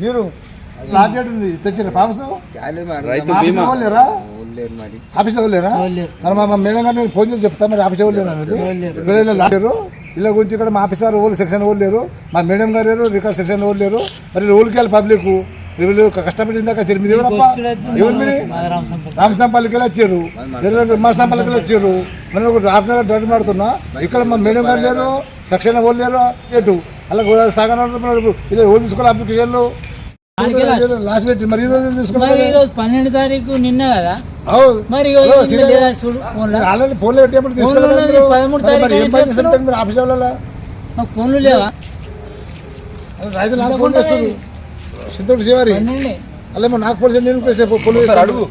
మీరు లాడ్జెట్ ఉంది తెచ్చిన ఫామ్స్ ఆఫీస్ లేరా? మరి. ఆఫీస్ లేరా. మరి మా మేడం గారు నేను ఫోన్ చేసి చెప్తా మరి ఆఫీస్ లేరు ఇలా గురించి ఇక్కడ మా ఆఫీస్ గారు వాళ్ళు సెక్షన్ వాళ్ళు లేరు. మా మేడం గారు లేరు రికార్డ్ సెక్షన్ వాళ్ళు లేరు. మరి ఊరికి వెళ్ళి పబ్లిక్ వీళ్ళు కష్టపడి ఇందాక వచ్చారు. మీది ఎవరప్ప ఎవరు మీది రామస్తంపల్లికి వెళ్ళి వచ్చారు? విమాసంపల్లికి వెళ్ళి వచ్చారు? మనం ఒక డ్రైవర్ మాడుతున్నా ఇక్కడ మా మేడం గారు లేరు సెక్షన్ వాళ్ళు లేరు. ఎటు అలా సాగర్ ఇలా ఓ తీసుకోవాలి అప్లికేషన్లు లాస్ట్ పెట్టి మరి ఈ రోజు పన్నెండు తారీఖు నిన్న కదా. మరి ఫోన్లో? ఆల్రెడీ పెట్టేప్పుడు. పదమూడు తారీఖు ఆఫీస్ లేవా? రైతులు నాకు ఫోన్ చేస్తారు. సిద్ధుడు శివారి అలా నాకు ఫోన్ చేసి నేను చేస్తే ఫోన్ అడుగు.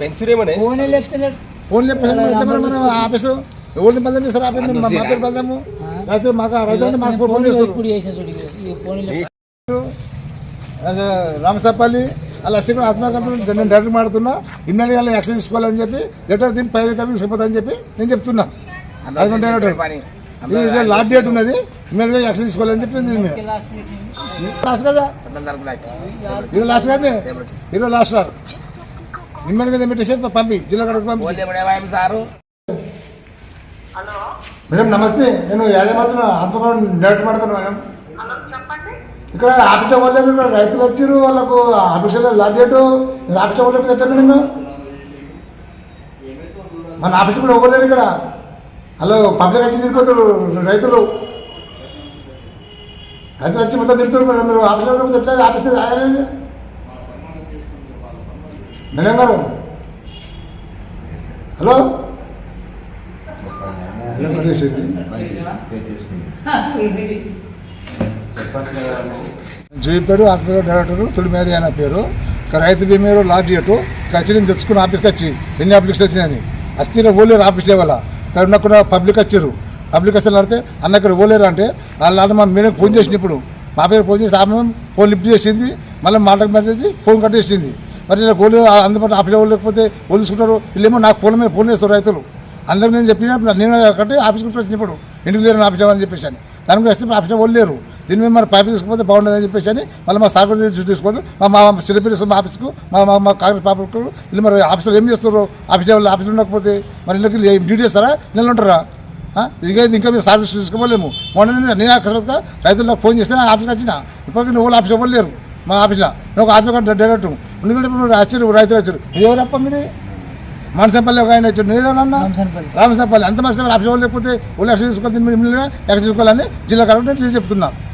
పెన్షన్ ఏమనే ఫోనే లేపుతలేడు ఫోన్ చెప్పేసి మన ఆఫీసు? ఎవరిని బంధం చేస్తారు ఆఫీస్? మా పేరు బంధము? రైతులు మాకు రైతులు అంటే మాకు ఫోన్ చేస్తారు. అదే రామసాపల్లి అలా అసలు ఆత్మ కంపెనీ నేను డైరెక్ట్ మాడుతున్నా ఇమ్మీడియట్గా యాక్షన్ తీసుకోవాలని చెప్పి లెటర్ దింపి పై తరగతి తీసుకుపోతాని చెప్పి నేను చెప్తున్నా. అది డైరెక్టర్. పని. ఇది లాస్ట్ డేట్ ఉన్నది. ఇమ్మీడియట్గా యాక్షన్ తీసుకోవాలని చెప్పి నేను లాస్ట్ కదా? ఈరోజు లాస్ట్ కాదే? ఈరోజు లాస్ట్ సార్. ఇమ్మీడియట్ పెట్టేసి పంపి. జిల్లా కడకు పంపి సారు? మేడం నమస్తే. నేను యాదమాత్రం ఆత్మకూర డైరెక్ట్ మాడుతున్నాను మేడం. ఇక్కడ ఆఫీస్ వాళ్ళు ఇక్కడ రైతులు వచ్చారు వాళ్ళకు ఆఫీసులో లాస్ట్ డేటు మీరు ఆఫీస్ వాళ్ళకి తెచ్చాను నేను మన ఆఫీస్ కూడా ఇవ్వలేరు ఇక్కడ? హలో పబ్లిక్ వచ్చి తిరిగిపోతారు రైతులు. రైతులు వచ్చి మొత్తం తిరుగుతారు మేడం. మీరు ఆఫీస్ వాళ్ళకి ఎట్లా ఆఫీస్ రాయలేదు మేడం గారు. హలో? ఏం ఆత్మీయ డైరెక్టర్ తొలి మీద ఆయన పేరు. రైతు బీమేరు లాస్ట్ డేట్ ఖర్చు నేను తెచ్చుకుని ఆఫీస్కి వచ్చి ఎన్ని అప్లికేషన్ వచ్చినాయని అస్థిర ఓలేరు ఆఫీస్ లెవెల్. ఇక్కడ పబ్లిక్ వచ్చారు. పబ్లిక్ వస్తే నడితే అన్న ఇక్కడ ఓలేరు అంటే వాళ్ళు మా మేడం ఫోన్ చేసిన ఇప్పుడు. మా పేరు ఫోన్ చేసి ఆమె ఫోన్ లిఫ్ట్ చేసింది. మళ్ళీ మాటకు మాట ఫోన్ ఫోన్ కట్టేసింది మరి ఇలా గోలు అందుబాటు ఆఫీస్ లేకపోతే వాళ్ళు తీసుకుంటారు వీళ్ళేమో నాకు ఫోన్ మీద ఫోన్ చేస్తారు రైతులు. అందరూ నేను చెప్పినప్పుడు నేను కట్టి ఆఫీస్కి వచ్చినప్పుడు ఇంటికి లేరు ఆఫీస్ అని చెప్పేసి అని. దాని గురించి వస్తే ఆఫీస్ వాళ్ళు లేరు. దీని మీద మరి పైపు తీసుకుపోతే బాగుండదని చెప్పేసి అని మళ్ళీ మా సార్ గురించి తీసుకోవద్దు మా మా చిన్నపిల్లి మా ఆఫీస్కు మా మా మా కాంగ్రెస్ పాపకు వీళ్ళు మరి ఆఫీసులో ఏం చేస్తారు ఆఫీస్ వాళ్ళు ఆఫీసులో ఉండకపోతే మరి ఇళ్ళకి డ్యూటీ చేస్తారా? నెలలు ఉంటారా ఆ? ఇదిగా ఇంకా మేము సార్ దృష్టి తీసుకోలేము మొన్న నేను- నేను అకస్మాత్గా ఫోన్ చేస్తే నా ఆఫీస్కి వచ్చిన. ఇప్పటికీ నువ్వు వాళ్ళు ఆఫీస్ ఇవ్వలేరు లేరు? మా ఆఫీస్లో. నువ్వు ఒక డైరెక్ట్ ఎందుకంటే ఇప్పుడు నువ్వు వచ్చారు రైతులు వచ్చారు ఎవరప్ప మీది మనసంపల్లి ఒక ఆయన వచ్చాడు. రామచంద్రపల్లి. రామసంపల్లి. అంత ఆఫీస్ వాళ్ళు లేకపోతే వాళ్ళు ఎక్సైజ్ తీసుకోవాలి ఎక్సైజ్ తీసుకోవాలని జిల్లా కలెక్టర్ నేను చెప్తున్నాను